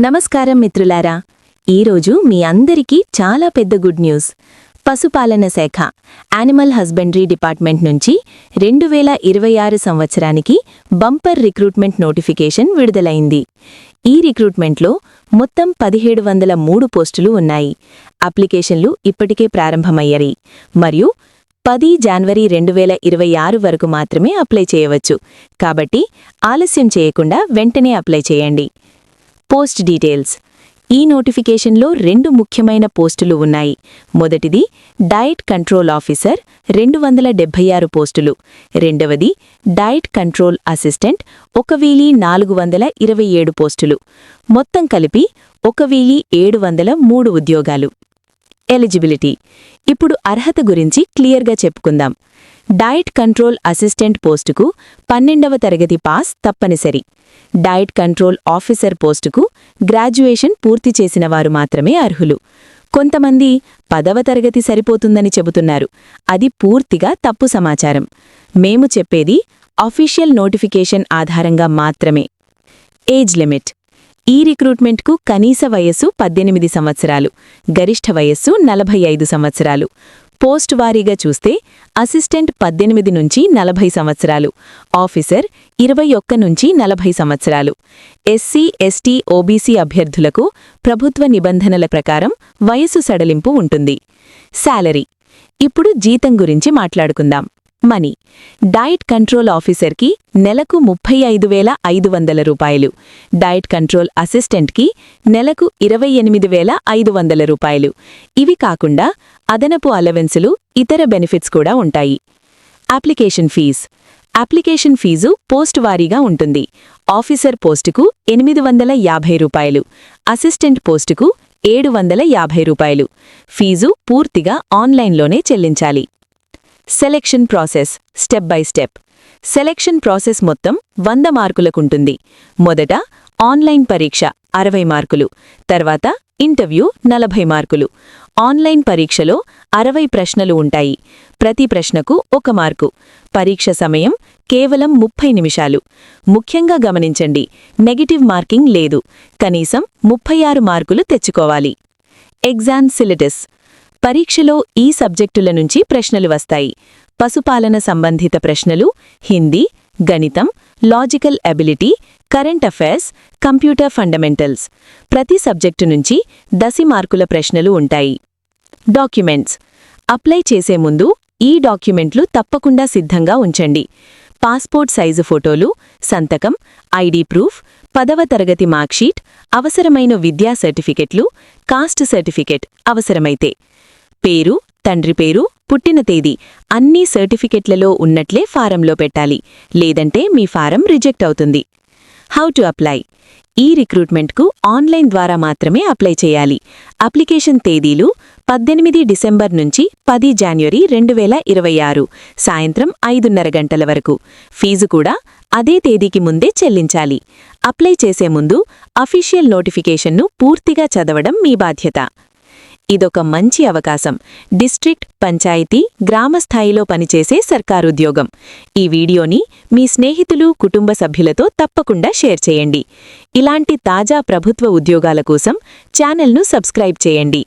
నమస్కారం మిత్రులారా. ఈరోజు మీ అందరికీ చాలా పెద్ద గుడ్ న్యూస్. పశుపాలన శాఖ యానిమల్ హస్బెండరీ డిపార్ట్మెంట్ నుంచి రెండు వేల ఇరవై ఆరు సంవత్సరానికి బంపర్ రిక్రూట్మెంట్ నోటిఫికేషన్ విడుదలైంది. ఈ రిక్రూట్మెంట్లో మొత్తం పదిహేడు వందల మూడు పోస్టులు ఉన్నాయి. అప్లికేషన్లు ఇప్పటికే ప్రారంభమయ్యాయి. మరియు పది జనవరి రెండు వేల ఇరవై ఆరు వరకు మాత్రమే అప్లై చేయవచ్చు. కాబట్టి ఆలస్యం చేయకుండా వెంటనే అప్లై చేయండి. Post details. ఈ నోటిఫికేషన్లో రెండు ముఖ్యమైన పోస్టులు ఉన్నాయి. మొదటిది డైట్ కంట్రోల్ ఆఫీసర్ రెండు వందల డెబ్బై ఆరు పోస్టులు. రెండవది డైట్ కంట్రోల్ అసిస్టెంట్ ఒక వీలీ నాలుగు వందల ఇరవై ఏడు పోస్టులు. మొత్తం కలిపి ఒక వీలీ ఏడు వందల మూడు ఉద్యోగాలు. ఎలిజిబిలిటీ. ఇప్పుడు అర్హత గురించి క్లియర్గా చెప్పుకుందాం. డైట్ కంట్రోల్ అసిస్టెంట్ పోస్టుకు పన్నెండవ తరగతి పాస్ తప్పనిసరి. డైట్ కంట్రోల్ ఆఫీసర్ పోస్టుకు గ్రాడ్యుయేషన్ పూర్తి చేసిన వారు మాత్రమే అర్హులు. కొంతమంది పదవ తరగతి సరిపోతుందని చెబుతున్నారు. అది పూర్తిగా తప్పు సమాచారం. మేము చెప్పేది అఫీషియల్ నోటిఫికేషన్ ఆధారంగా మాత్రమే. Age limit. ఈ రిక్రూట్మెంట్కు కనీస వయస్సు పద్దెనిమిది సంవత్సరాలు గరిష్ఠ వయస్సు నలభై ఐదు సంవత్సరాలు. పోస్ట్ వారీగా చూస్తే అసిస్టెంట్ పద్దెనిమిది నుంచి నలభై సంవత్సరాలు ఆఫీసర్ ఇరవై ఒక్క నుంచి నలభై సంవత్సరాలు. ఎస్సీ ఎస్టీ ఓబీసీ అభ్యర్థులకు ప్రభుత్వ నిబంధనల ప్రకారం వయసు సడలింపు ఉంటుంది. శాలరీ. ఇప్పుడు జీతం గురించి మాట్లాడుకుందాం. మనీ. డైట్ కంట్రోల్ ఆఫీసర్కి నెలకు ముప్పై ఐదు వేల ఐదు వందల రూపాయలు. డైట్ కంట్రోల్ అసిస్టెంట్కి నెలకు ఇరవై ఎనిమిది వేల ఐదు వందల రూపాయలు. ఇవి కాకుండా అదనపు అలవెన్సులు ఇతర బెనిఫిట్స్ కూడా ఉంటాయి. Application fees. Application fees post వారీగా ఉంటుంది. ఆఫీసర్ పోస్టుకు ఎనిమిది వందల యాభై రూపాయలు. అసిస్టెంట్ పోస్టుకు ఏడు వందల యాభై రూపాయలు. ఫీజు పూర్తిగా ఆన్లైన్లోనే చెల్లించాలి. Selection process step by step selection process మొత్తం వంద మార్కులకుంటుంది. మొదట ఆన్లైన్ పరీక్ష అరవై మార్కులు తర్వాత ఇంటర్వ్యూ నలభై మార్కులు. ఆన్లైన్ పరీక్షలో అరవై ప్రశ్నలు ఉంటాయి. ప్రతి ప్రశ్నకు ఒక మార్కు. పరీక్ష సమయం కేవలం ముప్పై నిమిషాలు. ముఖ్యంగా గమనించండి నెగిటివ్ మార్కింగ్ లేదు. కనీసం ముప్పై ఆరు మార్కులు తెచ్చుకోవాలి. ఎగ్జామ్ సిలిటస్ పరీక్షలో ఈ సబ్జెక్టుల నుంచి ప్రశ్నలు వస్తాయి. పశుపాలన సంబంధిత ప్రశ్నలు హిందీ గణితం logical ability current affairs computer fundamentals. ప్రతి సబ్జెక్టు నుంచి దసి మార్కుల ప్రశ్నలు ఉంటాయి. డాక్యుమెంట్స్. అప్లై చేసే ముందు ఈ డాక్యుమెంట్లు తప్పకుండా సిద్ధంగా ఉంచండి. పాస్పోర్ట్ సైజు ఫోటోలు సంతకం ఐడి ప్రూఫ్ పదవ తరగతి మార్క్షీట్ అవసరమైన విద్యా సర్టిఫికెట్లు కాస్ట్ సర్టిఫికెట్ అవసరమైతే పేరు తండ్రి పేరు పుట్టిన తేదీ అన్నీ సర్టిఫికెట్లలో ఉన్నట్లే ఫారంలో పెట్టాలి. లేదంటే మీ ఫారం రిజెక్ట్ అవుతుంది. How to apply. ఈ రిక్రూట్మెంట్కు ఆన్లైన్ ద్వారా మాత్రమే అప్లై చేయాలి. అప్లికేషన్ తేదీలు పద్దెనిమిది డిసెంబర్ నుంచి పది జాన్వరి రెండు వేల ఇరవై ఆరు సాయంత్రం ఐదున్నర గంటల వరకు. ఫీజు కూడా అదే తేదీకి ముందే చెల్లించాలి. అప్లై చేసే ముందు అఫీషియల్ నోటిఫికేషన్ను పూర్తిగా చదవడం మీ బాధ్యత. ఇదొక మంచి అవకాశం. డిస్ట్రిక్ట్ పంచాయతీ గ్రామ స్థాయిలో పనిచేసే సర్కారుద్యోగం. ఈ వీడియోని మీ స్నేహితులు కుటుంబ సభ్యులతో తప్పకుండా షేర్ చేయండి. ఇలాంటి తాజా ప్రభుత్వ ఉద్యోగాల కోసం ఛానల్ను సబ్స్క్రైబ్ చేయండి.